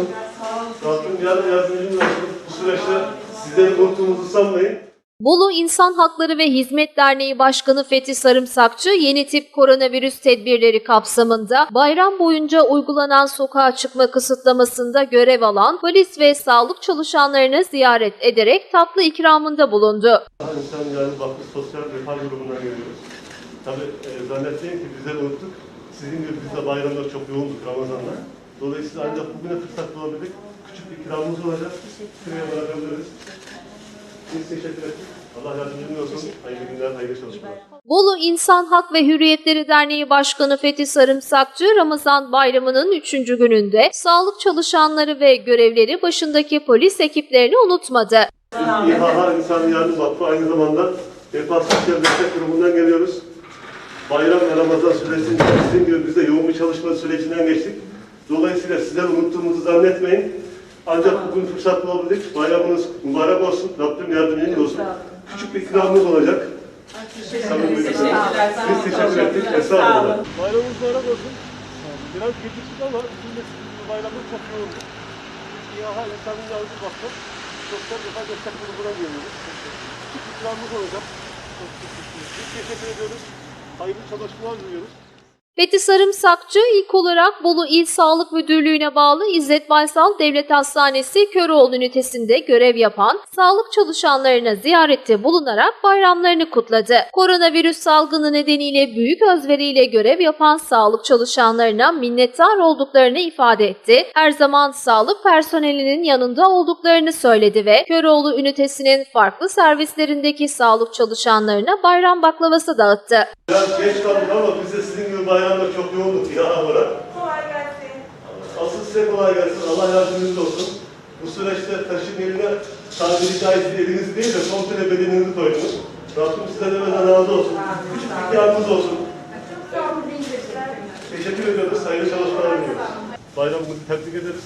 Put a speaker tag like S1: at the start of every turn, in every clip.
S1: olsun. Rabbim yardım yardımcınız olsun. Bu süreçte sizleri unuttuğumuzu sanmayın.
S2: Bolu İnsan Hakları ve Hizmet Derneği Başkanı Fethi Sarımsakçı yeni tip koronavirüs tedbirleri kapsamında bayram boyunca uygulanan sokağa çıkma kısıtlamasında görev alan polis ve sağlık çalışanlarını ziyaret ederek tatlı ikramında bulundu.
S1: İnsan yardım vakfı sosyal refah grubundan geliyoruz. Tabii e, zannetmeyin ki bizleri unuttuk. Sizin gibi biz de bayramlar çok yoğunduk Ramazan'da. Dolayısıyla ancak bugüne fırsat bulabildik. Küçük bir ikramımız olacak. Şuraya bırakabiliriz. Biz teşekkür ettik. Allah yardımcınız olsun. Hayırlı günler, hayırlı çalışmalar.
S2: Bolu İnsan Hak ve Hürriyetleri Derneği Başkanı Fethi Sarımsakçı Ramazan Bayramı'nın 3. gününde sağlık çalışanları ve görevleri başındaki polis ekiplerini unutmadı.
S1: İHA İnsan Yardım Vakfı aynı zamanda Refah Sosyal Destek Grubu'ndan geliyoruz. Bayram ve Ramazan süresince sizin gibi biz de yoğun bir çalışma sürecinden geçtik. Dolayısıyla sizleri unuttuğumuzu zannetmeyin. Ancak bugün fırsat bulabildik. Bayramınız mübarek olsun. Rabbim yardımcınız olsun. Küçük bir ikramımız olacak. Samimi bir ikram. Biz teşekkür ettik. Estağfurullah. Bayramınız mübarek olsun. Biraz geciktik ama bizim de sizin gibi bayramımız çok yoğundu. İHA İnsan Yardım Vakfı Sosyal Refah Destek Grubu'na geliyoruz. Küçük ikramımız olacak. Biz teşekkür ediyoruz. Hayırlı çalışmalar diliyoruz.
S2: Fethi Sarımsakçı ilk olarak Bolu İl Sağlık Müdürlüğü'ne bağlı İzzet Baysal Devlet Hastanesi Köroğlu ünitesinde görev yapan sağlık çalışanlarına ziyarette bulunarak bayramlarını kutladı. Koronavirüs salgını nedeniyle büyük özveriyle görev yapan sağlık çalışanlarına minnettar olduklarını ifade etti. Her zaman sağlık personelinin yanında olduklarını söyledi ve Köroğlu ünitesinin farklı servislerindeki sağlık çalışanlarına bayram baklavası dağıttı.
S1: Biraz geç kaldık ama biz de sizin gibi bayramda çok yoğunduk İHA olarak.
S3: Kolay gelsin.
S1: Asıl size kolay gelsin. Allah yardımcınız olsun. Bu süreçte taşın eline tabiri caizse elinizi değil de komple bedeninizi koydunuz. Rabbim size de benden razı olsun. Küçük bir ikramınız olsun. Teşekkür ediyoruz. Hayırlı çalışmalar diliyoruz. Bayramımızı tebrik ederiz.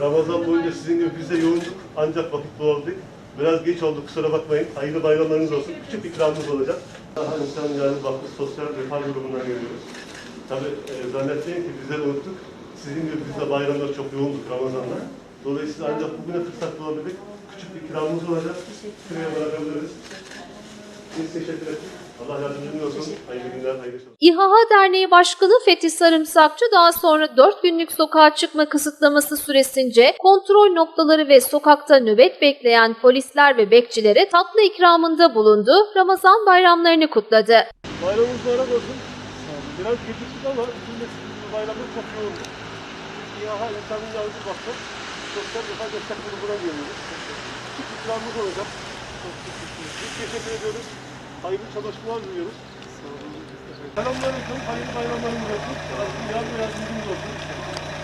S1: Ramazan boyunca sizin gibi biz de yoğunduk. Ancak vakit bulabildik. Biraz geç oldu kusura bakmayın. Hayırlı bayramlarınız olsun. Küçük ikramımız olacak. Daha İnsan Yardım Vakfı Sosyal Refah Grubu'ndan geliyoruz. Tabii e, zannetmeyin ki bizleri unuttuk. Sizin gibi biz de bayramlar çok yoğunduk Ramazan'da. Dolayısıyla ancak bugüne fırsat bulabildik. Küçük bir ikramımız olacak. Şuraya bırakabiliriz. Biz teşekkür ettik. Allah yardımcınız olsun. Hayırlı günler, hayırlı çalışmalar.
S2: İHA Derneği Başkanı Fethi Sarımsakçı daha sonra 4 günlük sokağa çıkma kısıtlaması süresince kontrol noktaları ve sokakta nöbet bekleyen polisler ve bekçilere tatlı ikramında bulundu, Ramazan bayramlarını kutladı.
S1: Bayramınız mübarek olsun. Biraz geciktik ama gibi bayramda çok yoğundu. İHA İnsanın Yardım Vakfı Sosyal Refah Destek Grubu'na geliyoruz. Küçük ikramımız olacak. Biz teşekkür ediyoruz. Hayırlı çalışmalar diliyoruz. Selamünaleyküm, hayırlı bayramlarınız olsun. Yar ve yardımcınız olsun.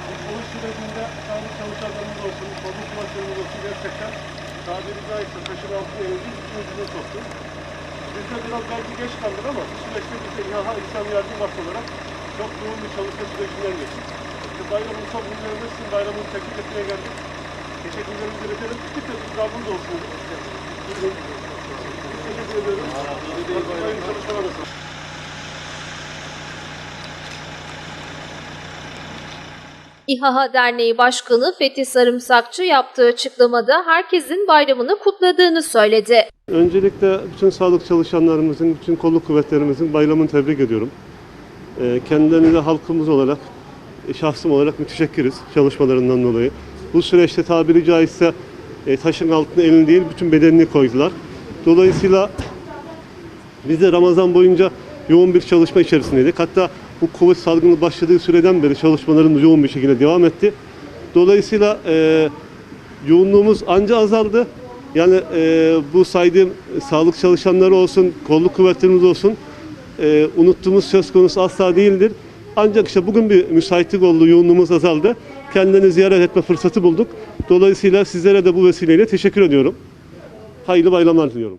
S1: Bu polis sürecinde sağlık çalışanlarımız olsun, kolluk kuvvetlerimiz olsun gerçekten tabiri caizse taşın altına eğildi, üstümüzü soktu. Biz de biraz belki geç kaldık ama bu süreçte biz İHA İnsan Yardım Vakfı olarak çok yoğun bir çalışma sürecinden geçtik. İşte bayramın son günlerinde sizin bayramını teklif etmeye geldik. Teşekkürlerimizi iletelim. Küçük de ikramımız olsun.
S2: İHA Derneği Başkanı Fethi Sarımsakçı yaptığı açıklamada herkesin bayramını kutladığını söyledi.
S1: Öncelikle bütün sağlık çalışanlarımızın, bütün kolluk kuvvetlerimizin bayramını tebrik ediyorum. Ee, Kendilerine de halkımız olarak, e, şahsım olarak müteşekkiriz çalışmalarından dolayı. Bu süreçte tabiri caizse e, taşın altına elini değil bütün bedenini koydular. Dolayısıyla biz de Ramazan boyunca yoğun bir çalışma içerisindeydik. Hatta bu Covid salgını başladığı süreden beri çalışmalarımız yoğun bir şekilde devam etti. Dolayısıyla e, yoğunluğumuz anca azaldı. Yani e, bu saydığım sağlık çalışanları olsun, kolluk kuvvetlerimiz olsun e, unuttuğumuz söz konusu asla değildir. Ancak işte bugün bir müsaitlik oldu, yoğunluğumuz azaldı. Kendilerini ziyaret etme fırsatı bulduk. Dolayısıyla sizlere de bu vesileyle teşekkür ediyorum. Hayırlı bayramlar diliyorum.